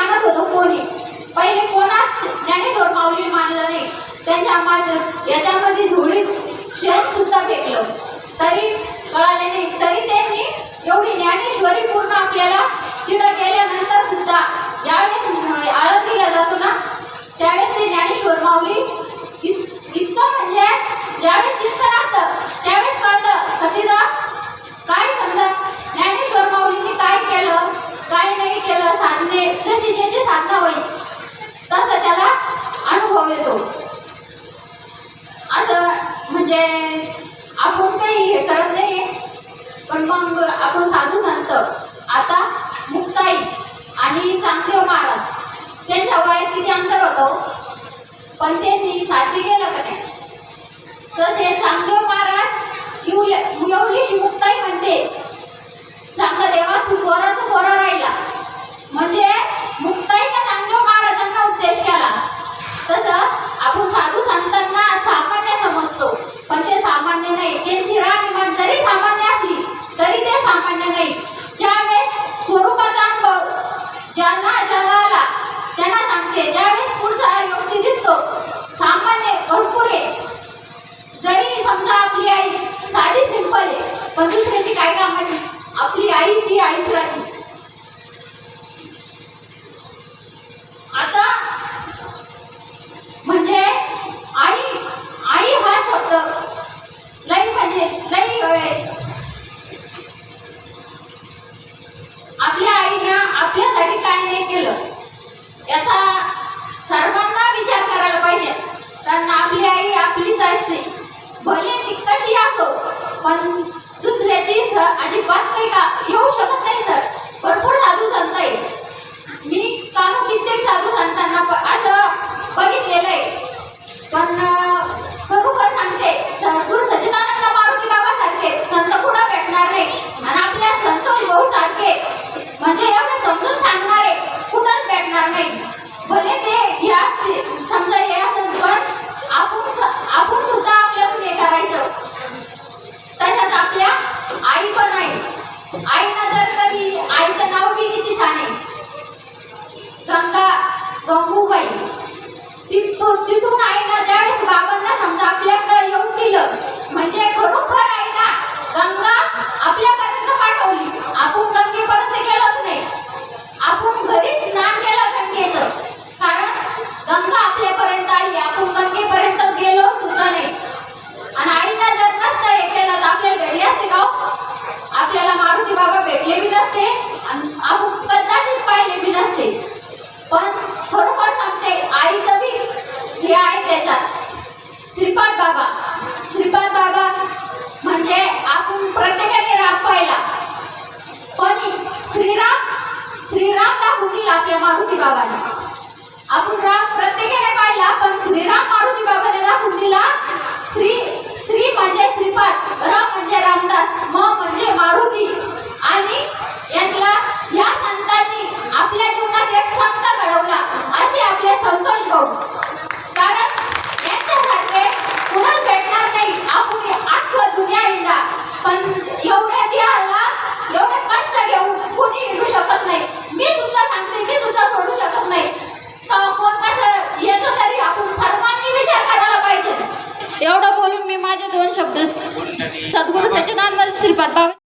मानत होतो कोणी? पहिले कोणाच ज्ञानेश्वर माऊली मानलं नाही. त्यांच्या मात याच्यामध्ये झोळी शेण सुद्धा फेकलं तरी कळाले नाही तरी त्यांनी एवढी ज्ञानेश्वरी पूर्ण आपल्याला तिथं गेल्यानंतर सुद्धा ज्यावेळेस आळंदीला जातो ना त्यावेळेस ते ज्ञानेश्वर माऊली इत- इतकं म्हणजे ज्यावेळेस चिंतन असतं त्यावेळेस कळतं का तिथं काय समजा ज्ञानेश्वर माऊलींनी काय केलं काय नाही केलं साधने जशी त्याची साधना होईल तसं त्याला अनुभव येतो. असं म्हणजे आपण काही हे करत नाही पण मग आपण साधू संत आता मुक्ताई आणि चांगदेव महाराज त्यांच्या वयात किती अंतर होतं हो? पण त्यांनी साध्य केलं का नाही? तसे चांगदेव महाराज एवढे एवढीशी मुक्ताई म्हणते चांगला देवा तू कोराचा कोरा राहिला म्हणजे मुक्ताईनं चांगदेव महाराजांना उपदेश केला तसं आपण साधू संतांना सामान्य समजतो पण ते सामान्य नाही त्यांची राहणीमान जरी सामान्य असली तरी ते सामान्य नाही ज्यावेळेस स्वरूपाचा अनुभव ज्यांना ज्याला आला त्यांना सांगते ज्यावेळेस पुढचा व्यक्ती दिसतो सामान्य भरपूर आहे जरी समजा आपली आई साधी सिंपल आहे पण दुसऱ्याची काय कामाची आपली आई ती आईच राहते. आता म्हणजे आई आई हा शब्द लई म्हणजे लई होय. आपल्या आईनं आपल्यासाठी काय नाही केलं याचा सर्वांना विचार करायला पाहिजे. कारण आपली आई आपलीच असते. भले ती कशी असो पण दुसऱ्याची सर. अजिबात काही का येऊ शकत नाही सर भरपूर साधू संत आहे मी कानू कित्येक साधू संतांना प- असं बघितलेलं आहे पण अं, खरोखर सांगते सद्गुरू सच्चिदानंद मारुती बाबा सारखे संत कुठं भेटणार नाही आणि आपल्या संत भाऊ सारखे म्हणजे एवढं समजून सांगणारे कुठंच भेटणार नाही भले ते हे असते समजा हे असेल पण आपण स- आपण सुद्धा आपल्यातून हे करायचं तशाच आपल्या आई पण आहे आईनं जर कधी आईचं नाव बी किती छान आहे गंगा गंगूबाई तिथून तिथून आईनं त्यावेळेस बाबांना समजा आपल्याकडे येऊन दिलं म्हणजे खरोखर आईना गंगा आपल्यापर्यंत पाठवली. आपण गंगेपर्यंत गेलोच नाही. आपण घरी स्नान केलं गंगेचं. कारण गंगा आपल्यापर्यंत आली. आपण गंगेपर्यंत गेलो सुद्धा नाही. आणि आईनं जर नसतं हे केलं तर आपल्याला भेटले असते का हो? आपल्याला मारुती बाबा भेटले बी नसते. आणि आपण कदाचित पाहिले बी नसते पण खरोखर सांगते आईचं बी येतात. श्रीपाद बाबा. श्रीपाद बाबा म्हणजे आपण प्रत्येकाने राम पाहिला. पण श्रीराम श्रीराम दाखवतील आपल्या मारुती बाबाने. आपण राम प्रत्येकाने पाहिला पण श्रीराम मारुती बाबाने दाखवून दिला श्री श्री म्हणजे श्रीपाद राम म्हणजे रामदास म म्हणजे मारुती आणि यांना या संतांनी आपल्या जीवनात एक संत घडवला असे आपले संतोष गौड कारण यांच्यासारखे कुणाच भेटणार नाही आपण हे अख्खं दुनिया हिंडा पण एवढ्या द्यायला एवढे कष्ट घेऊन कोणी हिंडू शकत नाही मी सुद्धा सांगते मी सुद्धा सोडू शकत नाही तर कोण कसं येतं तरी आपण सर्वांनी विचार करायला पाहिजे एवढं बोलून मी माझे दोन शब्द सद्गुरू सच्चिदानंद श्रीपाद बाबा